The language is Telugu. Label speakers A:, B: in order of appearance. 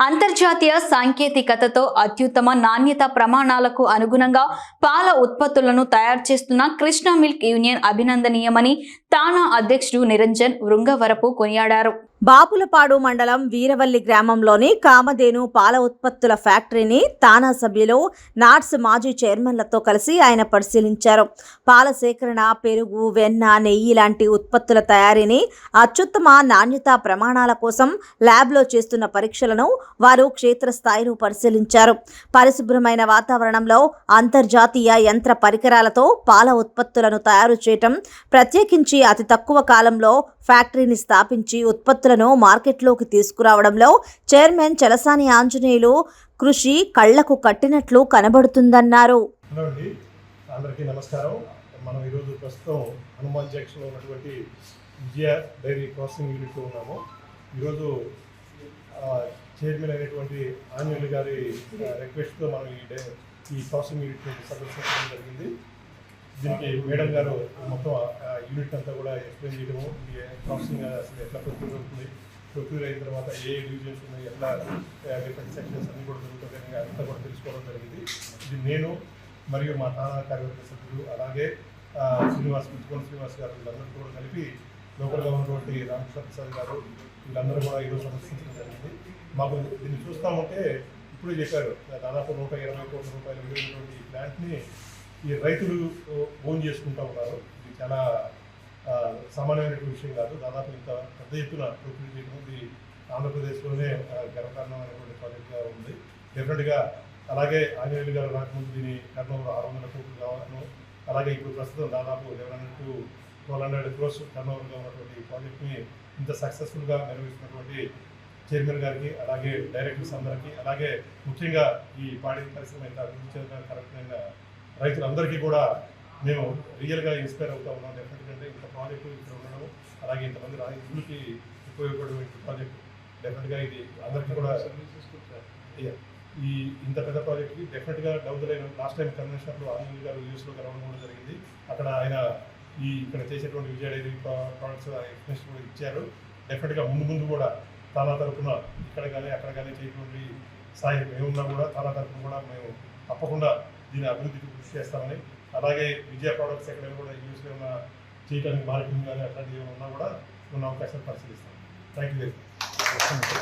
A: అంతర్జాతీయ సాంకేతికతతో అత్యుత్తమ నాణ్యత ప్రమాణాలకు అనుగుణంగా పాల ఉత్పత్తులను తయారు చేస్తున్న కృష్ణ మిల్క్ యూనియన్ అభినందనీయమని తానా అధ్యక్షుడు నిరంజన్ వృంగవరపు కొనియాడారు.
B: బాపులపాడు మండలం వీరవల్లి గ్రామంలోని కామధేను పాల ఉత్పత్తుల ఫ్యాక్టరీని తానా సభ్యులు నాట్స్ మాజీ చైర్మన్లతో కలిసి ఆయన పరిశీలించారు. పాల సేకరణ పెరుగు వెన్న నెయ్యి లాంటి ఉత్పత్తుల తయారీని అత్యుత్తమ నాణ్యత ప్రమాణాల కోసం ల్యాబ్లో చేస్తున్న పరీక్షలను వారు క్షేత్రస్థాయిలో పరిశీలించారు. పరిశుభ్రమైన వాతావరణంలో అంతర్జాతీయ యంత్ర పరికరాలతో పాల ఉత్పత్తులను తయారు చేయటం ప్రత్యేకించి నుంచి అతి తక్కువ కాలంలో ఫ్యాక్టరీని స్థాపించి ఉత్పత్తులను మార్కెట్లోకి తీసుకురావడంలో చైర్మన్ చలసాని ఆంజనేయులు కృషి కళ్ళకు కట్టినట్లు కనబడుతుందన్నారు.
C: అందరికీ నమస్కారం. మనం ఈరోజు ప్రస్తుతం హనుమాన్ జంక్షన్లో ఉన్నటువంటి విజయ డైరీ ప్రాసెసింగ్ యూనిట్లో ఉన్నాము. ఈరోజు చైర్మన్ అయినటువంటి ఆంజనేయులు గారి రిక్వెస్ట్తో మనం ఈ ఈ ప్రాసెసింగ్ యూనిట్ సందర్శించడం జరిగింది. దీనికి మేడం గారు మొత్తం యూనిట్ అంతా కూడా ఎక్స్ప్లెయిన్ చేయడము ప్రాసెసింగ్ అసలు ఎట్లా ప్రొక్యూర్ అవుతుంది ప్రొక్యూర్ అయిన తర్వాత ఏ డివిజన్స్ ఉన్నాయి ఎట్లా డిఫరెంట్ సెక్షన్స్ అన్ని కూడా జరుగుతుంది అంతా కూడా తెలుసుకోవడం జరిగింది. ఇది నేను మరియు మా తానా కార్యవర్గ సభ్యులు అలాగే శ్రీనివాస్ ముత్తుకోన శ్రీనివాస్ గారు వీళ్ళందరూ కూడా కలిపి లోకల్ ఉన్నటువంటి రామకృష్ణ ప్రసాద్ గారు వీళ్ళందరూ కూడా ఈరోజు సందర్శించడం జరిగింది. మాకు దీన్ని చూస్తామంటే ఇప్పుడే చెప్పారు దాదాపు నూట ఇరవై కోట్ల రూపాయలు విలువైనటువంటి ఈ ప్లాంట్ని ఈ రైతులు ఓన్ చేసుకుంటూ ఉన్నారు. ఇది చాలా సామాన్యమైనటువంటి విషయం కాదు. దాదాపు ఇంత పెద్ద ఎత్తున ప్రొక్యూర్ చేయడం ఇది ఆంధ్రప్రదేశ్లోనే గర్వకారణమైనటువంటి ప్రాజెక్ట్గా ఉంది. డెఫినెట్గా అలాగే ఆంజనేయులు గారు రాకముందు దీని టర్నోవర్ ఆరు వందల కోట్లు కావాలను. అలాగే ఇప్పుడు ప్రస్తుతం దాదాపు ఎవరన్నట్టు ట్వెల్వ్ హండ్రెడ్ క్రోస్ టర్నోవర్గా ఉన్నటువంటి ప్రాజెక్ట్ని ఇంత సక్సెస్ఫుల్గా నిర్వహిస్తున్నటువంటి చైర్మన్ గారికి అలాగే డైరెక్టర్స్ అందరికీ అలాగే ముఖ్యంగా ఈ పాడి పరిశ్రమ ఇంత అభివృద్ధి చెందడానికి కరెక్ట్గా రైతులందరికీ కూడా మేము రియల్గా ఇన్స్పైర్ అవుతా ఉన్నాం. డెఫినెట్గా అంటే ఇంత ప్రాజెక్టు ఇక్కడ ఉండడం అలాగే ఇంతమంది రైతులకి ఉపయోగపడే ప్రాజెక్ట్. డెఫినెట్గా ఇది అందరికీ కూడా ఈ ఇంత పెద్ద ప్రాజెక్ట్కి డెఫినెట్గా డౌన్ లైన్ లాస్ట్ టైం కన్వెన్షన్లో ఆనంద్ గారు యూఎస్లో కలవడం కూడా జరిగింది. అక్కడ ఆయన ఈ ఇక్కడ చేసేటువంటి విజయ డైరీ ప్రోడక్ట్స్ ఎక్స్ప్రెషన్ కూడా ఇచ్చారు. డెఫినెట్గా ముందు ముందు కూడా చాలా తరఫున ఇక్కడ కానీ అక్కడ కానీ చేయటువంటి సాయం ఏమున్నా కూడా చాలా తరఫున కూడా మేము తప్పకుండా దీని అభివృద్ధికి కృషి చేస్తామని. అలాగే విజయ ప్రోడక్ట్స్ ఎక్కడైనా కూడా యూస్ ఉన్న చేయడానికి మార్కెటింగ్ కానీ అట్లాంటివి ఏమైనా ఉన్నా కూడా ఉన్న అవకాశాలు పరిశీలిస్తాం. Thank you very much